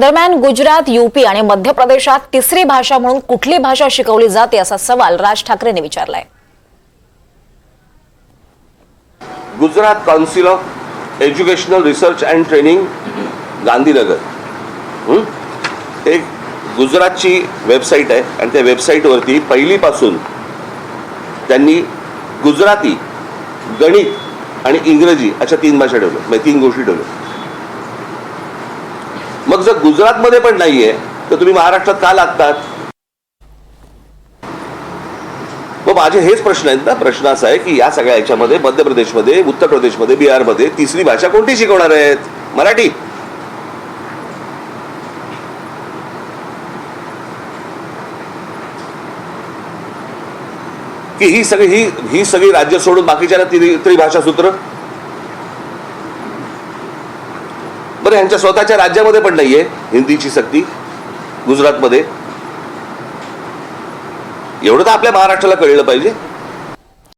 दरम्यान गुजरात युपी आणि मध्य प्रदेशात तिसरी भाषा म्हणून कुठली भाषा शिकवली जाते असा सवाल राज ठाकरेंनी विचारलाय. Gujarat council of educational research and training Gandhinagar. एक गुजरातची वेबसाईट आहे आणि त्या वेबसाईटवरती पहिलीपासून त्यांनी गुजराती गणित आणि इंग्रजी अशा तीन भाषा ठेवल्या. म्हणजे तीन गोष्टी ठेवल्या. मग जर गुजरातमध्ये पण नाहीये तर तुम्ही महाराष्ट्रात का लागतात? मग माझे हेच प्रश्न आहेत ना. प्रश्न असा आहे की या सगळ्या याच्यामध्ये मध्य प्रदेशमध्ये उत्तर प्रदेशमध्ये बिहारमध्ये तिसरी भाषा कोणती शिकवणार आहेत? मराठी. की ही सगळी ही ही सगळी राज्य सोडून बाकीच्या त्रिभाषा सूत्र बरं यांच्या स्वतःच्या राज्यामध्ये पण नाहीये हिंदीची सक्ती गुजरातमध्ये. एवढं तर आपल्या महाराष्ट्राला कळलं पाहिजे.